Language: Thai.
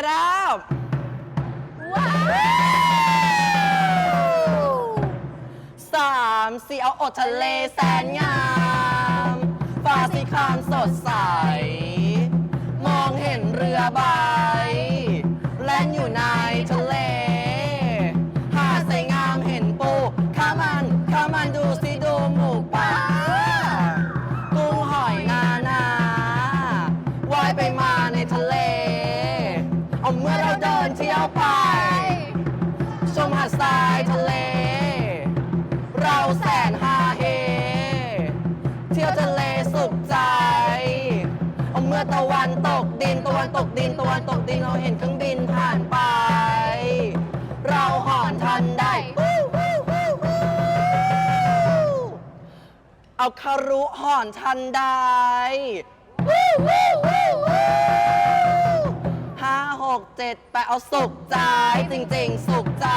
it up ว้าวสามสีเอาอทะเลแสนงามฟ้าสีครามสดใส มองเห็นเรือใบ เราเดินเที่ยวไป ชมหาดทรายทะเล เราแสนฮาเฮ เที่ยวทะเลสุขใจ เอาเมื่อตะวันตกดินตะวันตกดินตะวันตกดินเราเห็นเครื่องบินผ่านไป เราหอนทันได้วู้วู้วู้วู้เอาคารุหอนทันได้ เจ็ดแปดเอาสุขใจจริง ๆ สุขใจ